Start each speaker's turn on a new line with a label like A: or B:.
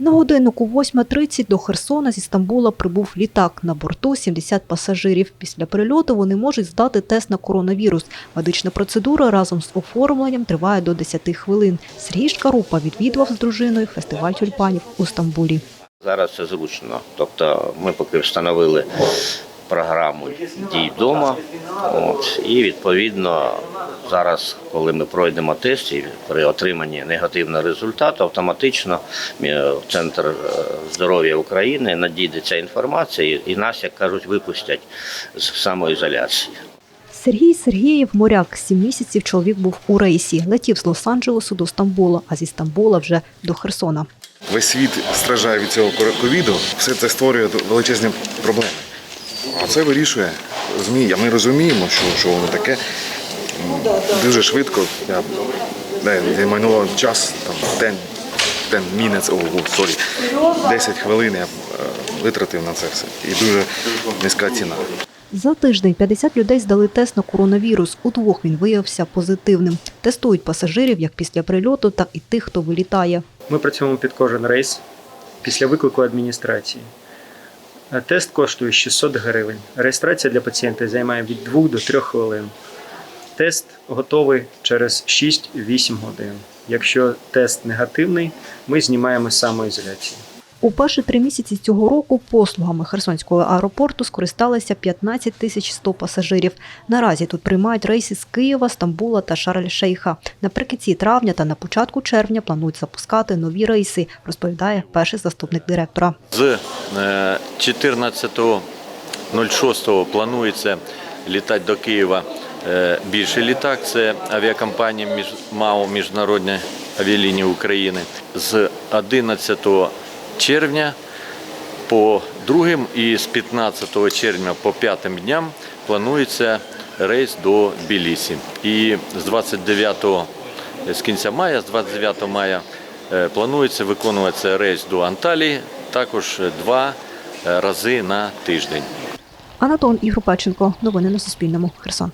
A: На годиннику 8.30 до Херсона зі Стамбула прибув літак. На борту 70 пасажирів. Після прильоту вони можуть здати тест на коронавірус. Медична процедура разом з оформленням триває до 10 хвилин. Сергій Шкарупа відвідував з дружиною фестиваль тюльпанів у Стамбулі.
B: Зараз це зручно. Тобто ми поки встановили програму дій вдома. От, і відповідно зараз, коли ми пройдемо тест і при отриманні негативного результату, автоматично е, Центр е, здоров'я України надійде ця інформація, і- і нас, як кажуть, випустять з самоізоляції.
A: Сергій Сергієв моряк. Сім місяців чоловік був у рейсі. Летів з Лос-Анджелесу до Стамбула, а зі Стамбула вже до Херсона.
C: Весь світ страждає від цього ковіду, все це створює величезні проблеми. А це вирішує ЗМІ. А ми розуміємо, що, що воно таке. Дуже швидко. Я, не майнуло час, там, день, день мінець, о, о, сорі, 10 хвилин я е, витратив на це все. І дуже низька ціна.
A: За тиждень 50 людей здали тест на коронавірус. У двох він виявився позитивним. Тестують пасажирів як після прильоту, так і тих, хто вилітає.
D: Ми працюємо під кожен рейс після виклику адміністрації. Е, Тест коштує 600 гривень. Реєстрація для пацієнта займає від 2 до 3 хвилин. Тест готовий через 6-8 годин. Якщо тест негативний, ми знімаємо з самоізоляції.
A: У перші три місяці цього року послугами Херсонського аеропорту скористалися 15 тисяч 100 пасажирів. Наразі тут приймають рейси з Києва, Стамбула та Шарль-Шейха. Наприкінці травня та на початку червня планують запускати нові рейси, розповідає перший заступник директора.
E: З е, 14.06 планується літати до Києва е, більший літак. Це авіакомпанія МАО Міжнародні авіалінії України. З 11 червня по другим і з 15 червня по п'ятим дням планується рейс до Тбілісі. І з 29 з кінця мая, з 29 мая е, планується виконуватися рейс до Анталії, також два е, рази на тиждень.
A: Анатол Ігропеченко. Новини на Суспільному. Херсон.